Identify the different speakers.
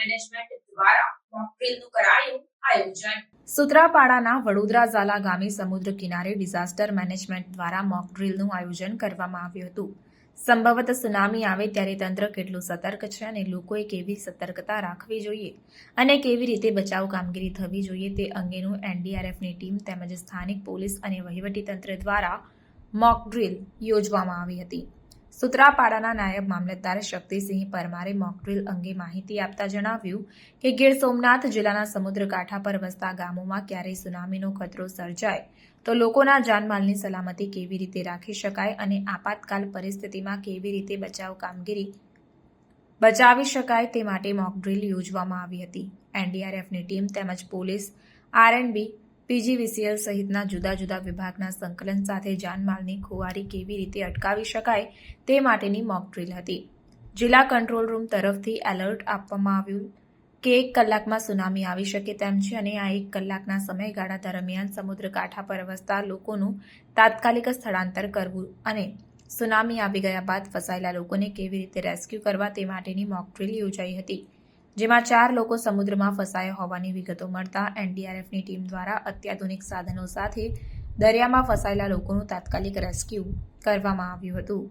Speaker 1: Management દ્વારા મોકડ્રીલનું કરાયું આયોજન. સુત્રાપાડાના વડોદરા ઝાલા ગામે સમુદ્ર કિનારે ડિઝાસ્ટર મેનેજમેન્ટ દ્વારા મોક ડ્રીલનું આયોજન કરવામાં આવ્યું હતું. સંભવત સુનામી આવે ત્યારે તંત્ર કેટલું સતર્ક છે અને લોકોએ કેવી સતર્કતા રાખવી જોઈએ અને કેવી રીતે બચાવ કામગીરી થવી જોઈએ તે અંગેનું એનડીઆરએફની ટીમ તેમજ સ્થાનિક પોલીસ અને વહીવટીતંત્ર દ્વારા મોક ડ્રીલ યોજવામાં આવી હતી. સુત્રાપાડાના નાયબ મામલતદાર શક્તિસિંહ પરમારે મોકડ્રીલ અંગે માહિતી આપતા જણાવ્યું કે ગીર સોમનાથ જિલ્લાના સમુદ્ર કાંઠા પર વસતા ગામોમાં ક્યારેય સુનામીનો ખતરો સર્જાય તો લોકોના જાનમાલની સલામતી કેવી રીતે રાખી શકાય અને આપાતકાલ પરિસ્થિતિમાં કેવી રીતે બચાવ કામગીરી બચાવી શકાય તે માટે મોકડ્રીલ યોજવામાં આવી હતી. એનડીઆરએફની ટીમ તેમજ પોલીસ, આરએનબી પીજીવીસીએલ સહિતના જુદા જુદા વિભાગના સંકલન સાથે જાનમાલની ખુવારી કેવી રીતે અટકાવી શકાય તે માટેની મોક ડ્રીલ હતી. જિલ્લા કંટ્રોલ રૂમ તરફથી એલર્ટ આપવામાં આવ્યું કે એક કલાકમાં સુનામી આવી શકે તેમ છે અને આ એક કલાકના સમયગાળા દરમિયાન સમુદ્ર કાંઠા પર વસતા લોકોનું તાત્કાલિક સ્થળાંતર કરવું અને સુનામી આવી ગયા બાદ ફસાયેલા લોકોને કેવી રીતે રેસ્ક્યુ કરવા તે માટેની મોક ડ્રીલ યોજાઈ હતી. જેમાં ચાર લોકો સમુદ્રમાં ફસાયા હોવાની વિગતો મળતા એનડીઆરએફની ટીમ દ્વારા અત્યાધુનિક સાધનો સાથે દરિયામાં ફસાયેલા લોકોનું તાત્કાલિક રેસ્ક્યુ કરવામાં આવ્યું હતું.